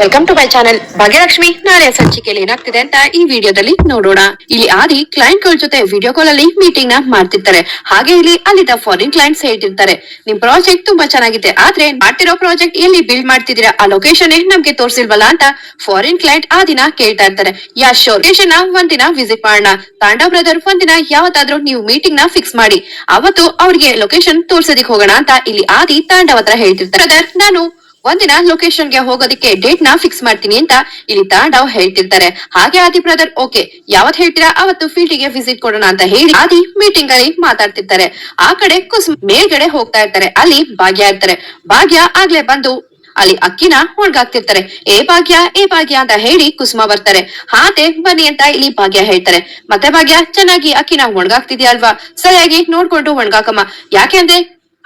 Welcome to my channel Bhagyalakshmi. ನಾಳೆ ಸಂಚಿಕೆಯಲ್ಲಿ ಏನಾಗ್ತಿದೆ ಅಂತ ಈ ವಿಡಿಯೋದಲ್ಲಿ ನೋಡೋಣ. ಇಲ್ಲಿ ಆದಿ ಕ್ಲೈಂಟ್ಗಳ ಜೊತೆ ವಿಡಿಯೋ ಕಾಲ್ ಅಲ್ಲಿ ಮೀಟಿಂಗ್ನ ಮಾಡ್ತಿರ್ತಾರೆ. ಹಾಗೆ ಇಲ್ಲಿ ಅಲ್ಲಿದ್ದ ಫಾರಿನ್ ಕ್ಲೈಂಟ್ಸ್ ಹೇಳ್ತಿರ್ತಾರೆ. ನಿಮ್ ಪ್ರಾಜೆಕ್ಟ್ ತುಂಬಾ ಚೆನ್ನಾಗಿದೆ. ಆದ್ರೆ ಮಾಡ್ತಿರೋ ಪ್ರಾಜೆಕ್ಟ್ ಎಲ್ಲಿ ಬಿಲ್ಡ್ ಮಾಡ್ತಿದ್ದೀರಾ? ಆ ಲೊಕೇಶನ್ ನಮ್ಗೆ ತೋರಿಸಿಲ್ವಲ್ಲ ಅಂತ ಫಾರಿನ್ ಕ್ಲೈಂಟ್ ಆ ದಿನ ಕೇಳ್ತಾ ಇರ್ತಾರೆ. ಯಾ ಶೋರ್ ಲೊಕೇಶನ್ ಒಂದಿನ ವಿಸಿಟ್ ಮಾಡೋಣ. ತಾಂಡಾ ಬ್ರದರ್ ಒಂದಿನ ಯಾವತ್ತಾದ್ರೂ ನೀವು ಮೀಟಿಂಗ್ನ ಫಿಕ್ಸ್ ಮಾಡಿ. ಅವತ್ತು ಅವ್ರಿಗೆ ಲೊಕೇಶನ್ ತೋರ್ಸೋದಿಕ್ ಹೋಗೋಣ ಅಂತ ಇಲ್ಲಿ ಆದಿ ತಾಂಡವ್ ಹತ್ರ ಹೇಳ್ತಿರ್ತಾರೆ. ನಾನು ಒಂದಿನ ಲೊಕೇಶನ್ಗೆ ಹೋಗೋದಕ್ಕೆ ಡೇಟ್ನ ಫಿಕ್ಸ್ ಮಾಡ್ತೀನಿ ಅಂತ ಇಲ್ಲಿ ತಾಂಡವ್ ಹೇಳ್ತಿರ್ತಾರೆ. ಹಾಗೆ ಆದಿ ಬ್ರದರ್ ಓಕೆ ಯಾವತ್ ಹೇಳ್ತೀರಾ? ಅವತ್ತು ಫೀಲ್ಡ್ಗೆ ವಿಸಿಟ್ ಕೊಡೋಣ ಅಂತ ಹೇಳಿ ಆದಿ ಮೀಟಿಂಗ್ ಅಲ್ಲಿ ಮಾತಾಡ್ತಿರ್ತಾರೆ. ಆ ಕಡೆ ಕುಸುಮ್ ಮೇಲ್ಗಡೆ ಹೋಗ್ತಾ ಇರ್ತಾರೆ. ಅಲ್ಲಿ ಭಾಗ್ಯ ಇರ್ತಾರೆ. ಭಾಗ್ಯ ಆಗ್ಲೇ ಬಂದು ಅಲ್ಲಿ ಅಕ್ಕಿನ ಹೊಣ್ಗಾಕ್ತಿರ್ತಾರೆ ಏ ಭಾಗ್ಯ ಏ ಭಾಗ್ಯ ಅಂತ ಹೇಳಿ ಕುಸುಮ ಬರ್ತಾರೆ. ಹಾತೆ ಬನ್ನಿ ಅಂತ ಇಲ್ಲಿ ಭಾಗ್ಯ ಹೇಳ್ತಾರೆ. ಮತ್ತೆ ಭಾಗ್ಯ, ಚೆನ್ನಾಗಿ ಅಕ್ಕಿನ ಒಣಗಾಕ್ತಿದ್ಯಾ ಅಲ್ವಾ? ಸರಿಯಾಗಿ ನೋಡ್ಕೊಂಡು ಒಣಗಾಕಮ್ಮ. ಯಾಕೆಂದ್ರೆ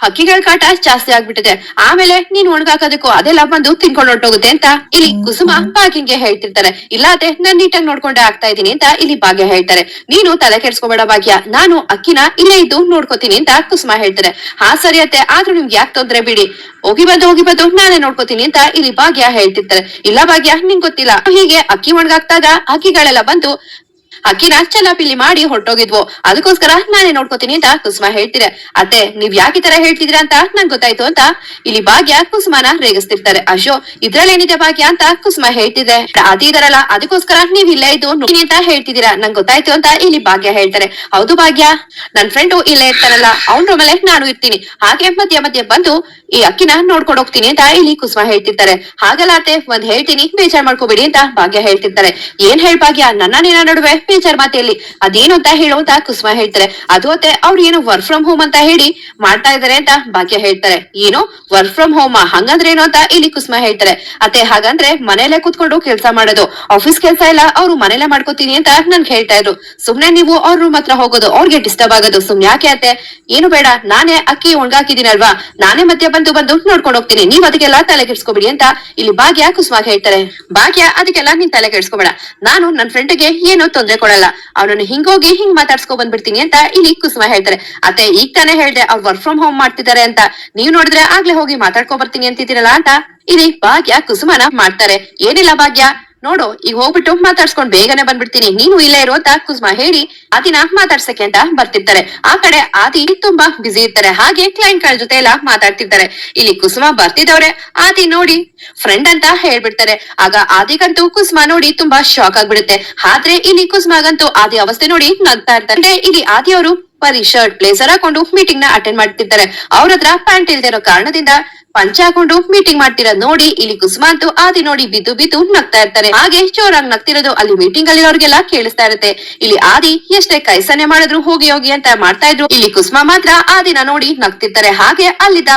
ಹಕ್ಕಿಗಳ ಕಾಟ ಜಾಸ್ತಿ ಆಗ್ಬಿಟ್ಟಿದೆ. ಆಮೇಲೆ ನೀನ್ ಒಣಗಾಕೋದಕ್ಕೂ ಅದೆಲ್ಲ ಬಂದು ತಿನ್ಕೊಂಡು ಹೊರಟೋಗುತ್ತೆ ಅಂತ ಇಲ್ಲಿ ಕುಸುಮ ಭಾಗ್ಯಂಗೆ ಹೇಳ್ತಿರ್ತಾರೆ ಇಲ್ಲ ಅದೇ ನಾನ್ ನೀಟಾಗಿ ನೋಡ್ಕೊಂಡೆ ಆಗ್ತಾ ಇದೀನಿ ಅಂತ ಇಲ್ಲಿ ಭಾಗ್ಯ ಹೇಳ್ತಾರೆ. ನೀನು ತಲೆ ಕೆಡ್ಸ್ಕೊಬೇಡ ಭಾಗ್ಯ. ನಾನು ಅಕ್ಕಿನ ಇಲ್ಲೇ ಇದ್ದು ನೋಡ್ಕೋತೀನಿ ಅಂತ ಕುಸುಮ ಹೇಳ್ತಾರೆ ಹಾ ಸರಿ ಅತ್ತೆ ಆದ್ರೂ ನಿಮ್ಗೆ ಯಾಕೆ ತೊಂದ್ರೆ ಬಿಡಿ. ಹೋಗಿ ಬಂದು ಹೋಗಿ ಬಂದು ನಾನೇ ನೋಡ್ಕೋತೀನಿ ಅಂತ ಇಲ್ಲಿ ಭಾಗ್ಯ ಹೇಳ್ತಿರ್ತಾರೆ. ಇಲ್ಲ ಭಾಗ್ಯ ನಿಂಗ್ ಗೊತ್ತಿಲ್ಲ. ಹೀಗೆ ಅಕ್ಕಿ ಒಣಗಾಗ್ತಾಗ ಅಕ್ಕಿಗಳೆಲ್ಲ ಬಂದು ಅಕ್ಕಿನ ಚಲಾಪಿಲಿ ಮಾಡಿ ಹೊರಟೋಗಿದ್ವು. ಅದಕ್ಕೋಸ್ಕರ ನಾನೇ ನೋಡ್ಕೋತೀನಿ ಅಂತ ಕುಸುಮ ಹೇಳ್ತಿದೆ. ಅತ್ತೆ, ನೀವ್ ಯಾಕೆ ತರ ಹೇಳ್ತಿದ್ರ ಅಂತ ನಂಗೆ ಗೊತ್ತಾಯ್ತು ಅಂತ ಇಲ್ಲಿ ಭಾಗ್ಯ ಕುಸುಮನ ರೇಗಿಸ್ತಿರ್ತಾರೆ. ಅಶೋ, ಇದ್ರಲ್ಲೇನಿದೆ ಭಾಗ್ಯ ಅಂತ ಕುಸುಮ ಹೇಳ್ತಿದೆ. ಅದಿದಾರಲ್ಲ ಅದಕ್ಕೋಸ್ಕರ ನೀವ್ ಇಲ್ಲೇ ಇದ್ದು ನೋಡ್ತೀನಿ ಅಂತ ಹೇಳ್ತಿದ್ದೀರಾ. ನಂಗೆ ಗೊತ್ತಾಯ್ತು ಅಂತ ಇಲ್ಲಿ ಭಾಗ್ಯ ಹೇಳ್ತಾರೆ. ಹೌದು ಭಾಗ್ಯ, ನನ್ ಫ್ರೆಂಡು ಇಲ್ಲೇ ಇರ್ತಾರಲ್ಲ ಅವ್ನ ರೂಮಲ್ಲೇ ನಾನು ಇರ್ತೀನಿ. ಹಾಗೆ ಮಧ್ಯ ಮಧ್ಯ ಬಂದು ಈ ಅಕ್ಕಿನ ನೋಡ್ಕೊಂಡು ಹೋಗ್ತೀನಿ ಅಂತ ಇಲ್ಲಿ ಕುಸುಮ ಹೇಳ್ತಿರ್ತಾರೆ. ಹಾಗಲ್ಲ ಅತ್ತೆ, ಒಂದ್ ಹೇಳ್ತೀನಿ, ಬೇಜಾರ್ ಮಾಡ್ಕೋಬೇಡಿ ಅಂತ ಭಾಗ್ಯ ಹೇಳ್ತಿರ್ತಾರೆ. ಏನ್ ಹೇಳ್ ಭಾಗ್ಯ? ನನ್ನ ನಿನ್ನ ನಡುವೆ ಬೇಜಾರ್ ಮಾತೆಯಲ್ಲಿ. ಅದೇನು ಅಂತ ಹೇಳು ಅಂತ ಕುಸುಮ ಹೇಳ್ತಾರೆ. ಅದು ಅತ್ತೆ, ಅವ್ರು ಏನು ವರ್ಕ್ ಫ್ರಮ್ ಹೋಮ್ ಅಂತ ಹೇಳಿ ಮಾಡ್ತಾ ಇದಾರೆ ಅಂತ ಭಾಗ್ಯ ಹೇಳ್ತಾರೆ. ಏನು? ವರ್ಕ್ ಫ್ರಮ್ ಹೋಮ್ ಹಂಗಂದ್ರೆ ಏನು ಅಂತ ಇಲ್ಲಿ ಕುಸುಮ ಹೇಳ್ತಾರೆ. ಅತ್ತೆ, ಹಾಗಂದ್ರೆ ಮನೇಲೆ ಕುತ್ಕೊಂಡು ಕೆಲಸ ಮಾಡೋದು. ಆಫೀಸ್ ಕೆಲಸ ಇಲ್ಲ ಅವ್ರು ಮನೇಲೆ ಮಾಡ್ಕೋತೀನಿ ಅಂತ ನನ್ಗೆ ಹೇಳ್ತಾ ಇದ್ರು. ಸುಮ್ನೆ ನೀವು ಅವ್ರ ರೂಮ್ ಹತ್ರ ಹೋಗೋದು, ಅವ್ರಿಗೆ ಡಿಸ್ಟರ್ಬ್ ಆಗೋದು. ಸುಮ್ನೆ ಯಾಕೆ ಅತ್ತೆ? ಏನು ಬೇಡ, ನಾನೇ ಅಕ್ಕಿ ಒಣಗಾಕಿದೀನಲ್ವಾ ನಾನೇ ಮಧ್ಯ ಬಂದು ಬಂದು ನೋಡ್ಕೊಂಡು ಹೋಗ್ತೀನಿ. ನೀವ್ ಅದಕ್ಕೆಲ್ಲ ತಲೆ ಕೆಡ್ಸ್ಕೊಬಿಡಿ ಅಂತ ಇಲ್ಲಿ ಭಾಗ್ಯ ಕುಸುಮ ಹೇಳ್ತಾರೆ. ಭಾಗ್ಯ, ಅದಕ್ಕೆಲ್ಲ ನೀನ್ ತಲೆ ಕೆಡ್ಸ್ಕೊಬೇಡ. ನಾನು ನನ್ ಫ್ರೆಂಡ್ಗೆ ಏನೋ ತೊಂದ್ರೆ ಕೊಡಲ್ಲ. ಅವನನ್ನು ಹಿಂಗೋಗಿ ಹಿಂಗ್ ಮಾತಾಡ್ಸ್ಕೊ ಬಂದ್ಬಿಡ್ತೀನಿ ಅಂತ ಇಲ್ಲಿ ಕುಸುಮ ಹೇಳ್ತಾರೆ. ಅತ್ತೆ, ಈಗ ತಾನೇ ಹೇಳ್ದೆ ಅವ್ರು ವರ್ಕ್ ಫ್ರಮ್ ಹೋಮ್ ಮಾಡ್ತಿದ್ದಾರೆ ಅಂತ. ನೀವ್ ನೋಡಿದ್ರೆ ಆಗ್ಲೇ ಹೋಗಿ ಮಾತಾಡ್ಕೊ ಬರ್ತೀನಿ ಅಂತಿದ್ದೀರಲ್ಲ ಅಂತ. ಇಲ್ಲಿ ಭಾಗ್ಯ ಕುಸುಮನ ಮಾಡ್ತಾರೆ. ಏನಿಲ್ಲ ಭಾಗ್ಯ? ನೋಡು, ಈಗ ಹೋಗ್ಬಿಟ್ಟು ಮಾತಾಡ್ಸ್ಕೊಂಡ್ ಬೇಗನೆ ಬಂದ್ಬಿಡ್ತೀನಿ. ನೀನು ಇಲ್ಲೇ ಇರೋ ಅಂತ ಕುಸುಮ ಹೇಳಿ ಆದಿನ ಮಾತಾಡ್ಸಕ್ಕೆ ಅಂತ ಬರ್ತಿರ್ತಾರೆ ಆ ಕಡೆ ಆದಿ ತುಂಬಾ ಬ್ಯುಸಿ ಇರ್ತಾರೆ. ಹಾಗೆ ಕ್ಲೈಂಟ್ಗಳ ಜೊತೆ ಎಲ್ಲ ಮಾತಾಡ್ತಿರ್ತಾರೆ ಇಲ್ಲಿ ಕುಸುಮ ಬರ್ತಿದವ್ರೆ ಆದಿ ನೋಡಿ ಫ್ರೆಂಡ್ ಅಂತ ಹೇಳ್ಬಿಡ್ತಾರೆ. ಆಗ ಆದಿಗಂತೂ ಕುಸ್ಮಾ ನೋಡಿ ತುಂಬಾ ಶಾಕ್ ಆಗ್ಬಿಡುತ್ತೆ. ಆದ್ರೆ ಇಲ್ಲಿ ಕುಸ್ಮಾಗಂತೂ ಆದಿ ಅವಸ್ಥೆ ನೋಡಿ ನಗ್ತಾ ಇರ್ತಾರೆ. ಇಲ್ಲಿ ಆದಿ ಅವರು ಬರೀ ಶರ್ಟ್ ಬ್ಲೇಸರ್ ಹಾಕೊಂಡು ಮೀಟಿಂಗ್ನ ಅಟೆಂಡ್ ಮಾಡ್ತಿರ್ತಾರೆ. ಅವ್ರ ಹತ್ರ ಪ್ಯಾಂಟ್ ಇಲ್ದೇ ಇರೋ ಕಾರಣದಿಂದ ಪಂಚ ಹಾಕೊಂಡು ಮೀಟಿಂಗ್ ಮಾಡ್ತಿರೋದ್ ನೋಡಿ ಇಲ್ಲಿ ಕುಸುಮ ಅಂತೂ ಆದಿ ನೋಡಿ ಬಿದ್ದು ಬಿದ್ದು ನಗ್ತಾ ಇರ್ತಾರೆ. ಹಾಗೆ ಜೋರಾಗಿ ನಗ್ತಿರೋದು ಅಲ್ಲಿ ಮೀಟಿಂಗ್ ಅಲ್ಲಿರೋರಿಗೆಲ್ಲ ಕೇಳಿಸ್ತಾ ಇರುತ್ತೆ. ಇಲ್ಲಿ ಆದಿ ಎಷ್ಟೇ ಕೈಸನ್ನೆ ಮಾಡಿದ್ರು ಹೋಗಿ ಹೋಗಿ ಅಂತ ಮಾಡ್ತಾ ಇದ್ರು. ಇಲ್ಲಿ ಕುಸುಮ ಮಾತ್ರ ಆದಿನ ನೋಡಿ ನಗ್ತಿರ್ತಾರೆ. ಹಾಗೆ ಅಲ್ಲಿದ್ದ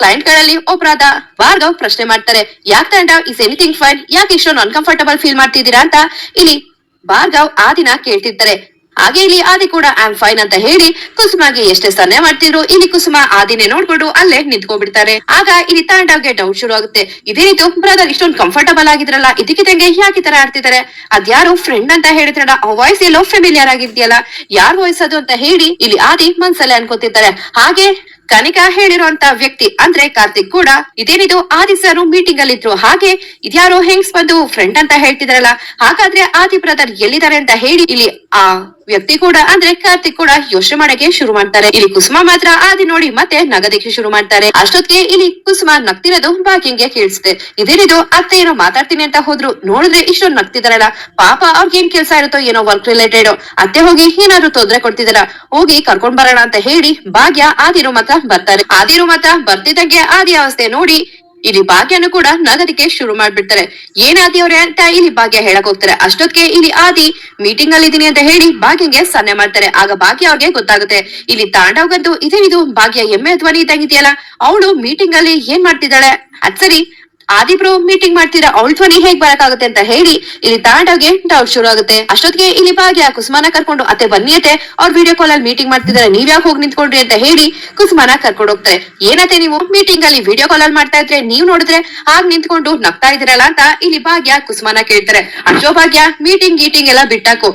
ಕ್ಲೈಂಟ್ಗಳಲ್ಲಿ ಒಬ್ಬರಾದ ಭಾರ್ಗವ್ ಪ್ರಶ್ನೆ ಮಾಡ್ತಾರೆ, ಯಾಕೆ ತಂಡ ಇಸ್ ಎನಿಥಿಂಗ್ ಫೈನ್ ಯಾಕೆ ಇಷ್ಟೊಂದು ಅನ್ಕಂಫರ್ಟಬಲ್ ಫೀಲ್ ಮಾಡ್ತಿದ್ದೀರಾ ಅಂತ? ಇಲ್ಲಿ ಭಾರ್ಗವ್ ಆದಿನ ಕೇಳ್ತಿರ್ತಾರೆ, ಹಾಗೆ ಇಲ್ಲಿ ಆದಿ ಕೂಡ ಐ ಆಮ್ ಫೈನ್ ಅಂತ ಹೇಳಿ ಕುಸುಮಾಗೆ ಎಷ್ಟೇ ಸನ್ನೆ ಮಾಡ್ತಿದ್ರು, ಇಲ್ಲಿ ಕುಸುಮ ಆದಿನೇ ನೋಡ್ಕೊಂಡು ಅಲ್ಲೇ ನಿಂತ್ಕೊಂಡ್ಬಿಡ್ತಾರೆ. ಆಗ ಇಲ್ಲಿ ತಾಂಡವ್ಗೆ ಡೌಟ್ ಶುರು ಆಗುತ್ತೆ ಇದೇನಿದು? ಬ್ರದರ್ ಇಷ್ಟೊಂದು ಕಂಫರ್ಟಬಲ್ ಆಗಿದ್ರಲ್ಲ ಇದಕ್ಕಿದಂಗೆ ಯಾಕೆ ಈ ತರ ಆಡ್ತಿದ್ದಾರೆ? ಅದ್ಯಾರು ಫ್ರೆಂಡ್ ಅಂತ ಹೇಳಿದ್ರಲ್ಲ, ಆ ವಾಯ್ಸ್ ಎಲ್ಲೋ ಫೆಮಿಲಿಯರ್ ಆಗಿದ್ಯಲ್ಲ, ಯಾರ್ ವಾಯ್ಸ್ ಅದು? ಅಂತ ಹೇಳಿ ಇಲ್ಲಿ ಆದಿ ಮನ್ಸಲ್ಲೇ ಅನ್ಕೋತಿರ್ತಾರೆ, ಹಾಗೆ ಕನಿಕಾ ಹೇಳಿರುವಂತ ವ್ಯಕ್ತಿ ಅಂದ್ರೆ ಕಾರ್ತಿಕ್ ಕೂಡ ಇದೇನಿದು ಆದಿ ಸರ್ ಮೀಟಿಂಗ್ ಅಲ್ಲಿ ಇದ್ರು ಹಾಗೆ ಇದ್ಯಾರೋ ಹೆಂಗ್ಸ್ ಬಂದು ಫ್ರೆಂಡ್ ಅಂತ ಹೇಳ್ತಿದಾರಲ್ಲ, ಹಾಗಾದ್ರೆ ಆದಿ ಬ್ರದರ್ ಎಲ್ಲಿದ್ದಾರೆ ಅಂತ ಹೇಳಿ ಇಲ್ಲಿ ಆ ವ್ಯಕ್ತಿ ಕೂಡ ಅಂದ್ರೆ ಕಾರ್ತಿಕ್ ಕೂಡ ಯೋಚನೆ ಮಾಡಕ್ಕೆ ಶುರು ಮಾಡ್ತಾರೆ. ಇಲ್ಲಿ ಕುಸುಮಾ ಮಾತ್ರ ಆದಿ ನೋಡಿ ಮತ್ತೆ ನಗದಿಕ್ಕೆ ಶುರು ಮಾಡ್ತಾರೆ. ಅಷ್ಟೊತ್ತಿಗೆ ಇಲ್ಲಿ ಕುಸುಮಾ ನಗ್ತಿರೋದು ಭಾಗ್ಯಂಗೆ ಕೇಳಿಸುತ್ತೆ ಇದೇನಿದು ಅತ್ತೆ ಏನೋ ಮಾತಾಡ್ತೀನಿ ಅಂತ ಹೋದ್ರು. ನೋಡಿದ್ರೆ ಇಷ್ಟೊಂದು ನಗ್ತಿದಾರಲ್ಲ. ಪಾಪ ಅವ್ರಿಗೆ ಏನ್ ಕೆಲ್ಸ ಇರುತ್ತೋ ಏನೋ ವರ್ಕ್ ರಿಲೇಟೆಡ್ ಅತ್ತೆ ಹೋಗಿ ಏನಾದ್ರು ತೊಂದ್ರೆ ಕೊಡ್ತಿದಾರ, ಹೋಗಿ ಕರ್ಕೊಂಡ್ ಬರೋಣ ಅಂತ ಹೇಳಿ ಭಾಗ್ಯ ಆದಿರೋ ಮಾತ್ರ ಬರ್ತಾರೆ. ಆದಿರು ಮಾತ್ರ ಬರ್ತಿದ್ದಂಗೆ ಆದಿ ಅವಸ್ಥೆ ನೋಡಿ ಇಲ್ಲಿ ಭಾಗ್ಯನು ಕೂಡ ನಗದಿಕೆ ಶುರು ಮಾಡ್ಬಿಡ್ತಾರೆ. ಏನ್ ಆದಿ ಅವ್ರೆ ಅಂತ ಇಲ್ಲಿ ಭಾಗ್ಯ ಹೇಳಕ್ ಹೋಗ್ತಾರೆ. ಅಷ್ಟೊತ್ತಿಗೆ ಇಲ್ಲಿ ಆದಿ ಮೀಟಿಂಗ್ ಅಲ್ಲಿ ಇದೀನಿ ಅಂತ ಹೇಳಿ ಭಾಗ್ಯಂಗೆ ಸನ್ನೆ ಮಾಡ್ತಾರೆ. ಆಗ ಭಾಗ್ಯ ಅವ್ರಿಗೆ ಗೊತ್ತಾಗುತ್ತೆ. ಇಲ್ಲಿ ತಾಂಡವ್ಗಂತೂ ಇದೇನಿದು ಭಾಗ್ಯ ಎಮ್ಮೆ ಧ್ವನಿ ಇದ್ದಂಗಿದೆಯಲ್ಲ? ಅವಳು ಮೀಟಿಂಗ್ ಅಲ್ಲಿ ಏನ್ ಮಾಡ್ತಿದ್ದಾಳೆ? ಅದ್ ಸರಿ ಆದಿಬ್ರು ಮೀಟಿಂಗ್ ಮಾಡ್ತೀರಾ? ಅವಳ ಧ್ವನಿ ಹೇಗ್ ಬರಕಾಗುತ್ತೆ ಅಂತ ಹೇಳಿ ಇಲ್ಲಿ ತಾಂಡವ್ಗೆ ಡೌಟ್ ಶುರು ಆಗುತ್ತೆ. ಅಷ್ಟೊತ್ತಿಗೆ ಇಲ್ಲಿ ಭಾಗ್ಯ, ಕುಸುಮಾನ ಕರ್ಕೊಂಡು ಅತ್ತೆ ಬನ್ನಿ ಅತ್ತೆ ಅವ್ರ ವಿಡಿಯೋ ಕಾಲ್ ಅಲ್ಲಿ ಮೀಟಿಂಗ್ ಮಾಡ್ತಿದ್ದಾರೆ. ನೀವ್ ಯಾಕೆ ಹೋಗಿ ನಿಂತ್ಕೊಂಡ್ರಿ ಅಂತ ಹೇಳಿ ಕುಸ್ಮಾನ ಕರ್ಕೊಂಡು ಹೋಗ್ತಾರೆ. ಏನತ್ತೆ ನೀವು? ಮೀಟಿಂಗ್ ಅಲ್ಲಿ ವಿಡಿಯೋ ಕಾಲ್ ಅಲ್ಲಿ ಮಾಡ್ತಾ ಇದ್ರೆ ನೀವ್ ನೋಡಿದ್ರೆ ಆಗ್ ನಿಂತ್ಕೊಂಡು ನಗ್ತಾ ಇದಿರಲ್ಲ ಅಂತ ಇಲ್ಲಿ ಭಾಗ್ಯ, ಕುಸುಮಾನ ಕೇಳ್ತಾರೆ. ಅಷ್ಟೋ ಭಾಗ್ಯ ಮೀಟಿಂಗ್ ಗೀಟಿಂಗ್ ಎಲ್ಲ ಬಿಟ್ಟಾಕು.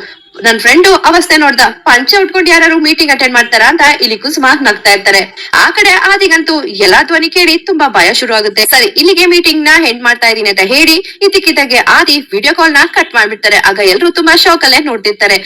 ನನ್ ಫ್ರೆಂಡ್ ಅವಸ್ಥೆ ನೋಡ್ದ, ಪಂಚೆ ಉಟ್ಕೊಂಡು ಯಾರು ಮೀಟಿಂಗ್ ಅಟೆಂಡ್ ಮಾಡ್ತಾರ ಅಂತ ಇಲ್ಲಿ ಕುಸುಮ ನಗ್ತಾ ಇರ್ತಾರೆ. ಆ ಕಡೆ ಆದಿಗಂತೂ ಎಲ್ಲಾ ಧ್ವನಿ ಕೇಳಿ ತುಂಬಾ ಭಯ ಶುರು ಆಗುತ್ತೆ. ಸರಿ, ಇಲ್ಲಿಗೆ ಮೀಟಿಂಗ್ನ ಹೆಂಡ್ ಮಾಡ್ತಾ ಇದೀನಿ ಅಂತ ಹೇಳಿ, ಇದ್ದಕ್ಕಿದ್ದಾಗೆ ಆದಿ ವಿಡಿಯೋ ಕಾಲ್ನ ಕಟ್ ಮಾಡ್ಬಿಡ್ತಾರೆ. ಆಗ ಎಲ್ರು ತುಂಬಾ ಶಾಕ್ ಅಲ್ಲೇ ನೋಡ್ತಿರ್ತಾರೆ.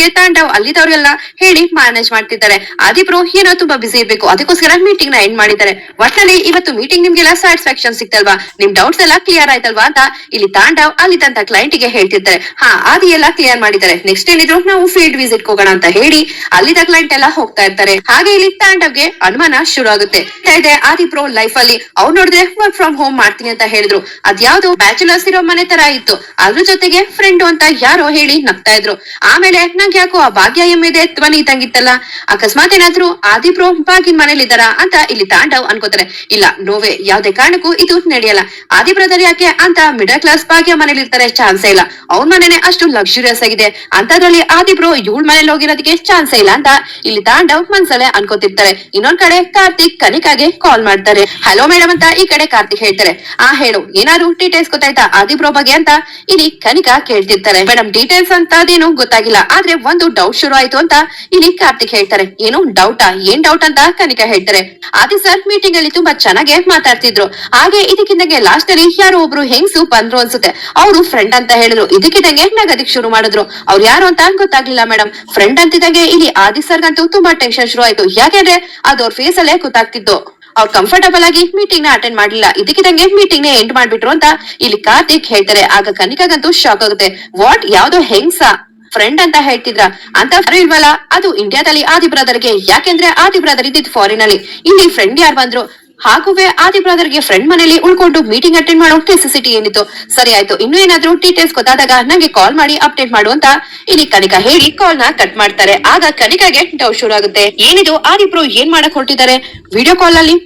ಗೆ ತಾಂಡವ್ ಅಲ್ಲಿದವ್ರಿಗೆಲ್ಲ ಹೇಳಿ ಮ್ಯಾನೇಜ್ ಮಾಡ್ತಿದ್ದಾರೆ. ಆದಿಬ್ರು ಏನೋ ತುಂಬಾ ಬಿಸಿ ಇರ್ಬೇಕು, ಅದಕ್ಕೋಸ್ಕರ ಮೀಟಿಂಗ್ನ ಎಂಡ್ ಮಾಡಿದ್ದಾರೆ. ಒಟ್ನಲ್ಲಿ ಇವತ್ತು ಮೀಟಿಂಗ್ ನಿಮ್ಗೆಲ್ಲ ಸ್ಯಾಟಿಸ್ಫ್ಯಾಕ್ಷನ್ ಸಿಗ್ತಲ್ವಾ ನಿಮ್ ಡೌಟ್ಸ್ ಎಲ್ಲ ಕ್ಲಿಯರ್ ಆಯ್ತಲ್ವಾ ಅಂತ ಇಲ್ಲಿ ತಾಂಡವ್ ಅಲ್ಲಿದ್ದಂತ ಕ್ಲೈಂಟ್ಗೆ ಹೇಳ್ತಿರ್ತಾರೆ. ಹಾ, ಆದಿ ಎಲ್ಲ ಕ್ಲಿಯರ್ ಮಾಡಿದ್ದಾರೆ. ನೆಕ್ಸ್ಟ್ ಏನಿದ್ರು ನಾವು ಫೀಲ್ಡ್ ವಿಸಿಟ್ ಹೋಗೋಣ ಅಂತ ಹೇಳಿ ಅಲ್ಲಿದ್ದ ಕ್ಲೈಂಟ್ ಎಲ್ಲ ಹೋಗ್ತಾ ಇರ್ತಾರೆ. ಹಾಗೆ ಇಲ್ಲಿ ತಾಂಡವ್ಗೆ ಅನುಮಾನ ಶುರು ಆಗುತ್ತೆ ಇದೆ ಆದಿ ಪ್ರೋ ಲೈಫ್ ಅಲ್ಲಿ ಅವ್ರು ನೋಡಿದ್ರೆ ವರ್ಕ್ ಫ್ರಮ್ ಹೋಮ್ ಮಾಡ್ತೀನಿ ಅಂತ ಹೇಳಿದ್ರು. ಅದ್ಯಾವ್ದು ಬ್ಯಾಚುಲರ್ಸ್ ಇರೋ ಮನೆ ತರ ಇತ್ತು. ಅದ್ರ ಜೊತೆಗೆ ಫ್ರೆಂಡ್ ಅಂತ ಯಾರೋ ಹೇಳಿ ನಗ್ತಾ ಇದ್ರು. ಆಮೇಲೆ ನಂಗೆ ಯಾಕೋ ಆ ಭಾಗ್ಯ ಎಮ್ಮಿದೆ ಧ್ವನಿ ಇದ್ದಂಗಿತ್ತಲ್ಲ. ಅಕಸ್ಮಾತ್ ಏನಾದ್ರು ಆದಿ ಪ್ರೋ ಬಾಗಿನ ಮನೇಲಿ ಅಂತ ಇಲ್ಲಿ ತಾಂಡವ್ ಅನ್ಕೋತಾರೆ. ಇಲ್ಲ ನೋವೆ ಯಾವ್ದೇ ಕಾರಣಕ್ಕೂ ಇದು ನಡೆಯಲ್ಲ. ಆದಿ ಬ್ರದರ್ ಯಾಕೆ ಅಂತ ಮಿಡಲ್ ಕ್ಲಾಸ್ ಭಾಗ್ಯ ಮನೇಲಿ ಇರ್ತಾರೆ, ಚಾನ್ಸೇ ಇಲ್ಲ. ಅವ್ರ ಮನೇನೆ ಅಷ್ಟು ಲಕ್ಸುರಿಯಸ್ ಆಗಿದೆ. ಅಂತದ್ರಲ್ಲಿ ಆದಿ ಬ್ರೋ ಇವಳ ಮನೇಲಿ ಹೋಗಿರೋದಕ್ಕೆ ಚಾನ್ಸ್ ಇಲ್ಲ ಅಂತ ಇಲ್ಲಿ ತಾಂಡವ್ ಮನ್ಸಲ್ಲೇ ಅನ್ಕೋತಿರ್ತಾರೆ. ಇನ್ನೊಂದ್ ಕಡೆ ಕಾರ್ತಿಕ್ ಕನಿಕಾಗೆ ಕಾಲ್ ಮಾಡ್ತಾರೆ. ಹಲೋ ಮೇಡಮ್ ಅಂತ ಈ ಕಡೆ ಕಾರ್ತಿಕ್ ಹೇಳ್ತಾರೆ. ಆ, ಹೇಳು. ಏನಾದ್ರು ಡೀಟೇಲ್ಸ್ ಗೊತ್ತಾಯ್ತಾ ಆದಿಬ್ರೋ ಬಗ್ಗೆ ಅಂತ? ಇಲ್ಲಿ ಕನಿಕಾ ಕೇಳ್ತಿರ್ತಾರೆ. ಮೇಡಮ್ ಡೀಟೇಲ್ಸ್ ಅಂತ ಅದೇನು ಗೊತ್ತಾಗಿಲ್ಲ. ಆದ್ರೆ ಒಂದು ಡೌಟ್ ಶುರು ಆಯ್ತು ಅಂತ ಇಲ್ಲಿ ಕಾರ್ತಿಕ್ ಹೇಳ್ತಾರೆ. ಏನು ಡೌಟಾ ಏನ್ ಡೌಟ್ ಅಂತ ಕನಿಕಾ ಹೇಳ್ತಾರೆ. ಆದಿ ಸರ್ ಮೀಟಿಂಗ್ ಅಲ್ಲಿ ತುಂಬಾ ಚೆನ್ನಾಗಿ ಮಾತಾಡ್ತಿದ್ರು. ಹಾಗೆ ಇದಕ್ಕಿಂದಂಗೆ ಲಾಸ್ಟ್ ಅಲ್ಲಿ ಯಾರೋ ಒಬ್ರು ಹೆಂಗ್ಸು ಬಂದ್ರು ಅನ್ಸುತ್ತೆ. ಅವರು ಫ್ರೆಂಡ್ ಅಂತ ಹೇಳಿದ್ರು. ಇದಕ್ಕಿದಂಗೆ ನಗದಿಕ್ ಶುರು ಮಾಡಿದ್ರು. ಅವ್ರು ಯಾರು ಗೊತ್ತಾಗ್ಲಿಲ್ಲ ಮೇಡಮ್ ಫ್ರೆಂಡ್ ಅಂತಿದ್ದಂಗೆ ಇಲ್ಲಿ ಆದಿ ಸರ್ಗಂತೂ ತುಂಬಾ ಟೆನ್ಷನ್ ಶುರು ಆಯ್ತು ಯಾಕೆಂದ್ರೆ ಅದು ಅವ್ರ ಫೇಸ್ ಅಲ್ಲೇ ಗೊತ್ತಾಗ್ತಿತ್ತು. ಅವ್ರು ಕಂಫರ್ಟಬಲ್ ಆಗಿ ಮೀಟಿಂಗ್ನ ಅಟೆಂಡ್ ಮಾಡ್ಲಿಲ್ಲ. ಇದಕ್ಕಿದಂಗೆ ಮೀಟಿಂಗ್ನ ಎಂಡ್ ಮಾಡ್ಬಿಟ್ರು ಅಂತ ಇಲ್ಲಿ ಕಾರ್ತಿಕ್ ಹೇಳ್ತಾರೆ. ಆಗ ಕನಿಕಾಗಂತೂ ಶಾಕ್ ಆಗುತ್ತೆ. ವಾಟ್ ಯಾವ್ದೋ ಹೆಂಗ್ಸ? ಫ್ರೆಂಡ್ ಅಂತ ಹೇಳ್ತಿದ್ರ? ಅಂತ ಇಲ್ವಲ್ಲ? ಅದು ಇಂಡಿಯಾದಲ್ಲಿ ಆದಿ ಬ್ರದರ್ಗೆ ಯಾಕೆಂದ್ರೆ ಆದಿ ಬ್ರದರ್ ಇದ್ದಿದ್ ಫಾರಿನ್ ಅಲ್ಲಿ. ಇಲ್ಲಿ ಫ್ರೆಂಡ್ ಯಾರು ಬಂದ್ರು? ಹಾಗುವೆ ಆದಿ ಬ್ರದರ್ಗೆ ಫ್ರೆಂಡ್ ಮನೇಲಿ ಉಳ್ಕೊಂಡು ಮೀಟಿಂಗ್ ಅಟೆಂಡ್ ಮಾಡೋ ನೆಸೆಸಿಟಿ ಏನಿತ್ತು? ಸರಿ ಆಯ್ತು, ಇನ್ನೂ ಏನಾದ್ರೂ ಡೀಟೇಲ್ಸ್ ಗೊತ್ತಾದಾಗ ನಂಗೆ ಕಾಲ್ ಮಾಡಿ ಅಪ್ಡೇಟ್ ಮಾಡು ಅಂತ ಇಲ್ಲಿ ಕನಿಕಾ ಹೇಳಿ ಕಾಲ್ನ ಕಟ್ ಮಾಡ್ತಾರೆ. ಆಗ ಕನಿಕಾಗೆ ಡೌಟ್ ಶುರು ಆಗುತ್ತೆ. ಏನಿದು? ಆದಿಬ್ರು ಏನ್ ಮಾಡಕ್ ಹೊರಟಿದ್ದಾರೆ? ವಿಡಿಯೋ ಕಾಲ್ ಅಲ್ಲಿ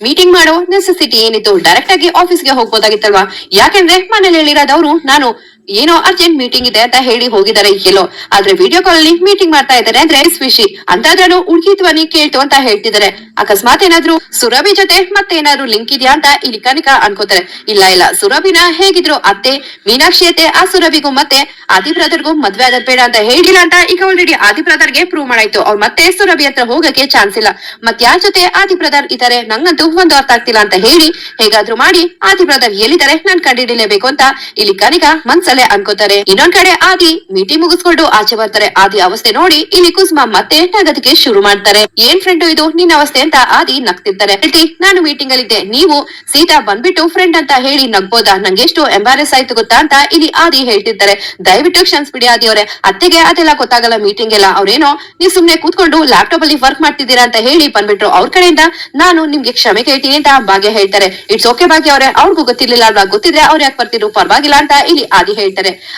ಮೀಟಿಂಗ್ ಮಾಡೋ ನೆಸೆಸಿಟಿ ಏನಿತ್ತು? ಡೈರೆಕ್ಟ್ ಆಗಿ ಆಫೀಸ್ಗೆ ಹೋಗ್ಬೋದಾಗಿತ್ತಲ್ವಾ? ಯಾಕೆಂದ್ರೆ ಮನೇಲಿ ಹೇಳಿರೋದವ್ರು, ನಾನು ಏನೋ ಅರ್ಜೆಂಟ್ ಮೀಟಿಂಗ್ ಇದೆ ಅಂತ ಹೇಳಿ ಹೋಗಿದ್ದಾರೆ ಎಲ್ಲೋ. ಆದ್ರೆ ವಿಡಿಯೋ ಕಾಲ್ ಅಲ್ಲಿ ಮೀಟಿಂಗ್ ಮಾಡ್ತಾ ಇದ್ದಾರೆ ಅಂದ್ರೆ ಸ್ವಿಶಿ. ಅಂತಾದ್ರೂ ಹುಡುಗಿ ಧ್ವನಿ ಕೇಳ್ತು ಅಂತ ಹೇಳ್ತಿದ್ದಾರೆ. ಅಕಸ್ಮಾತ್ ಏನಾದ್ರು ಸುರಭಿ ಜೊತೆ ಮತ್ತೆ ಏನಾದ್ರು ಲಿಂಕ್ ಇದೆಯಾ ಅಂತ ಇಲ್ಲಿ ಕನಿಕ ಅನ್ಕೋತಾರೆ. ಇಲ್ಲ ಇಲ್ಲ, ಸುರಭಿನ ಹೇಗಿದ್ರು ಅತ್ತೆ, ಮೀನಾಕ್ಷಿ ಅತ್ತೆ, ಆ ಸುರಭಿಗೂ ಮತ್ತೆ ಆದಿ ಬ್ರದರ್ಗೂ ಮದ್ವೆ ಆದ ಬೇಡ ಅಂತ ಹೇಳಿಲ್ಲ ಅಂತ ಈಗ ಆಲ್ರೆಡಿ ಆದಿ ಬ್ರದರ್ಗೆ ಪ್ರೂವ್ ಮಾಡಾಯ್ತು. ಅವ್ರು ಮತ್ತೆ ಸುರಭಿ ಹತ್ರ ಹೋಗಕ್ಕೆ ಚಾನ್ಸ್ ಇಲ್ಲ. ಮತ್ ಯಾರ ಜೊತೆ ಆದಿ ಬ್ರದರ್ ಇದಾರೆ ನಂಗಂತೂ ಒಂದು ಅರ್ಥ ಆಗ್ತಿಲ್ಲ ಅಂತ ಹೇಳಿ ಹೇಗಾದ್ರೂ ಮಾಡಿ ಆದಿ ಬ್ರದರ್ ಎಲ್ಲಿದ್ದಾರೆ ನಾನ್ ಕಂಡಿಡಿಲೇಬೇಕು ಅಂತ ಇಲ್ಲಿ ಕನಿಕ ಮನ್ಸಲ್ಲೇ ಅನ್ಕೋತಾರೆ ಇನ್ನೊಂದ್ ಕಡೆ ಆದಿ ಮೀಟಿಂಗ್ ಮುಗಿಸ್ಕೊಂಡು ಆಚೆ ಬರ್ತಾರೆ. ಆದಿ ಅವಸ್ಥೆ ನೋಡಿ ಇಲ್ಲಿ ಕುಸುಮ ಮತ್ತೆ ನಗದಕ್ಕೆ ಶುರು ಮಾಡ್ತಾರೆ. ಏನ್ ಫ್ರೆಂಡ್ ಇದು? ನಿನ್ನ ಅವಸ್ಥೆ ಅಂತ ಆದಿ ನಗ್ತಿರ್ತಾರೆ. ನಾನು ಮೀಟಿಂಗ್ ಅಲ್ಲಿದ್ದೆ. ನೀವು ಸೀತಾ ಬಂದ್ಬಿಟ್ಟು ಫ್ರೆಂಡ್ ಅಂತ ಹೇಳಿ ನಗ್ಬೋದಾ? ನಂಗೆ ಎಷ್ಟು ಎಂಬಾರೆಸ್ ಆಯ್ತು ಗೊತ್ತಾ ಅಂತ ಇಲ್ಲಿ ಆದಿ ಹೇಳ್ತಿರ್ತಾರೆ. ದಯವಿಟ್ಟು ಕ್ಷಮಿಸ್ಬಿಡಿ ಆದಿ ಅವರೇ. ಅತ್ತೆಗೆ ಅದೆಲ್ಲ ಗೊತ್ತಾಗಲ್ಲ ಮೀಟಿಂಗ್ ಎಲ್ಲ. ಅವ್ರೇನೋ, ನೀವು ಸುಮ್ನೆ ಕೂತ್ಕೊಂಡು ಲ್ಯಾಪ್ಟಾಪ್ ಅಲ್ಲಿ ವರ್ಕ್ ಮಾಡ್ತಿದ್ದೀರಾ ಅಂತ ಹೇಳಿ ಬಂದ್ಬಿಟ್ರು. ಅವ್ರ ಕಡೆಯಿಂದ ನಾನು ನಿಮ್ಗೆ ಕ್ಷಮೆ ಕೇಳ್ತೀನಿ ಅಂತ ಭಾಗ್ಯ ಹೇಳ್ತಾರೆ. ಇಟ್ಸ್ ಓಕೆ ಭಾಗ್ಯ ಅವರೇ. ಅವ್ರಿಗೂ ಗೊತ್ತಿರ್ಲಿಲ್ಲ ಅಲ್ವಾ? ಗೊತ್ತಿದ್ರೆ ಅವ್ರು ಯಾಕೆ ಬರ್ತಿದ್ರು? ಪರವಾಗಿಲ್ಲ ಅಂತ ಇಲ್ಲಿ ಆದಿ ಹೇಳ್ತಾರೆ.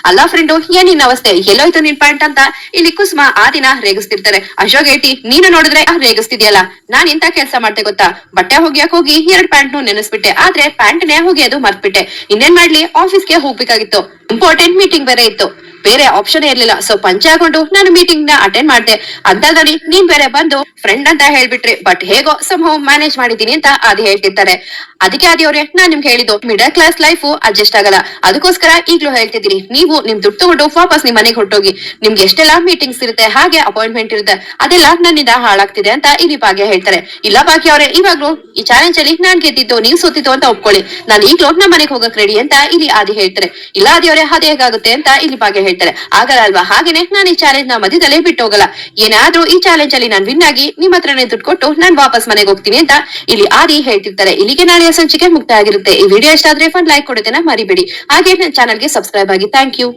ಅಲ್ಲ ಫ್ರೆಂಡು ಏನ್ ನಿನ್ನ ಅವಸ್ಥೆ? ಎಲ್ಲೋಯ್ತು ನಿನ್ ಪ್ಯಾಂಟ್ ಅಂತ? ಇಲ್ಲಿ ಕುಸುಮ ದಿನ ರೇಗಿಸ್ತಿರ್ತಾರೆ. ಅಶೋಕ್ ಏಟಿ ನೀನು ನೋಡಿದ್ರೆ ಆ ರೇಗಿಸ್ತಿದ್ಯಲ್ಲ? ನಾನ್ ಇಂತ ಕೆಲಸ ಮಾಡ್ತೆ ಗೊತ್ತಾ? ಬಟ್ಟೆ ಹೋಗ್ಯಾಕ್ ಹೋಗಿ ಎರಡ್ ಪ್ಯಾಂಟ್ ನೆನೆಸ್ಬಿಟ್ಟೆ. ಆದ್ರೆ ಪ್ಯಾಂಟ್ನೇ ಅದು ಮರ್ತ್ಬಿಟ್ಟೆ. ಇನ್ನೇನ್ ಮಾಡ್ಲಿ? ಆಫೀಸ್ಗೆ ಹೋಗ್ಬೇಕಾಗಿತ್ತು. ಇಂಪಾರ್ಟೆಂಟ್ ಮೀಟಿಂಗ್ ಬೇರೆ ಇತ್ತು. ಬೇರೆ ಆಪ್ಷನ್ ಇರ್ಲಿಲ್ಲ. ಸೊ ಪಂಚೆ ಹಾಕೊಂಡು ನಾನು ಮೀಟಿಂಗ್ನ ಅಟೆಂಡ್ ಮಾಡ್ದೆ. ಅಂತದ್ರಲ್ಲಿ ನೀನ್ ಬೇರೆ ಬಂದು ಫ್ರೆಂಡ್ ಅಂತ ಹೇಳ್ಬಿಟ್ರಿ ಬಟ್ ಹೇಗೋ ಸಂಭವ ಮ್ಯಾನೇಜ್ ಮಾಡಿದೀನಿ ಅಂತ ಅದು ಹೇಳ್ತಿರ್ತಾರೆ. ಅದಕ್ಕೆ ಆದಿ ಅವ್ರೆ, ನಾನ್ ನಿಮ್ಗೆ ಹೇಳಿದ್ದು ಮಿಡಲ್ ಕ್ಲಾಸ್ ಲೈಫ್ ಅಡ್ಜಸ್ಟ್ ಆಗಲ್ಲ. ಅದಕ್ಕೋಸ್ಕರ ಈಗ್ಲೂ ಹೇಳ್ತಿದ್ದೀನಿ, ನೀವು ನಿಮ್ ದುಡ್ಡು ತಗೊಂಡು ವಾಪಸ್ ನಿಮ್ ಮನೆಗೆ ಹೊರಟೋಗಿ. ನಿಮ್ಗೆ ಎಷ್ಟೆಲ್ಲ ಮೀಟಿಂಗ್ಸ್ ಇರುತ್ತೆ, ಹಾಗೆ ಅಪಾಯಿಂಟ್ಮೆಂಟ್ ಇರುತ್ತೆ, ಅದೆಲ್ಲ ನನ್ನಿಂದ ಹಾಳಾಗ್ತಿದೆ ಅಂತ ಇಲ್ಲಿ ಭಾಗ್ಯ ಹೇಳ್ತಾರೆ. ಇಲ್ಲ ಬಾಕಿ ಅವ್ರೆ, ಇವಾಗ್ಲೂ ಈ ಚಾಲೆಂಜ್ ಅಲ್ಲಿ ನಾನ್ ಗೆದ್ದಿದ್ದು, ನೀವ್ ಸೋತಿದ್ದು ಅಂತ ಒಪ್ಕೊಳ್ಳಿ. ನಾನು ಈಗ್ಲೂ ನಮ್ಮ ಮನೆಗೆ ಹೋಗಕ್ ರೆಡಿ ಅಂತ ಇಲ್ಲಿ ಆದಿ ಹೇಳ್ತಾರೆ. ಇಲ್ಲ ಆದಿ ಅವರೇ, ಅದೇ ಹೇಗಾಗುತ್ತೆ ಅಂತ ಇಲ್ಲಿ ಭಾಗ್ಯ ಹೇಳ್ತಾರೆ. ಆಗಲ್ಲ ಅಲ್ವಾ ಹಾಗೇನೆ ನಾನು ಈ ಚಾಲೆಂಜ್ನ ಮಧ್ಯದಲ್ಲೇ ಬಿಟ್ಟು ಹೋಗಲ್ಲ ಏನಾದ್ರೂ ಈ ಚಾಲೆಂಜ್ ಅಲ್ಲಿ ನಾನು ವಿನ್ ಆಗಿ ನಿಮ್ಮ ಹತ್ರನೇ ದುಡ್ಡು ಕೊಟ್ಟು ನಾನು ವಾಪಸ್ ಮನೆಗೆ ಹೋಗ್ತೀನಿ ಅಂತ ಇಲ್ಲಿ ಆದಿ ಹೇಳ್ತಿರ್ತಾರೆ. ಇಲ್ಲಿಗೆ ನಾಳೆಯ ಸಂಚಿಕೆ ಮುಕ್ತ ಆಗಿರುತ್ತೆ. ಈ ವಿಡಿಯೋ ಇಷ್ಟ ಆದ್ರೆ ಫಂಡ್ ಲೈಕ್ ಕೊಡೋದನ್ನ ಮರಿಬೇಡಿ. ಹಾಗೆ ನನ್ನ ಚಾನಲ್ಗೆ ಸಬ್ಸ್ಕ್ರೈಬ್ ಆಗಿ. Thank you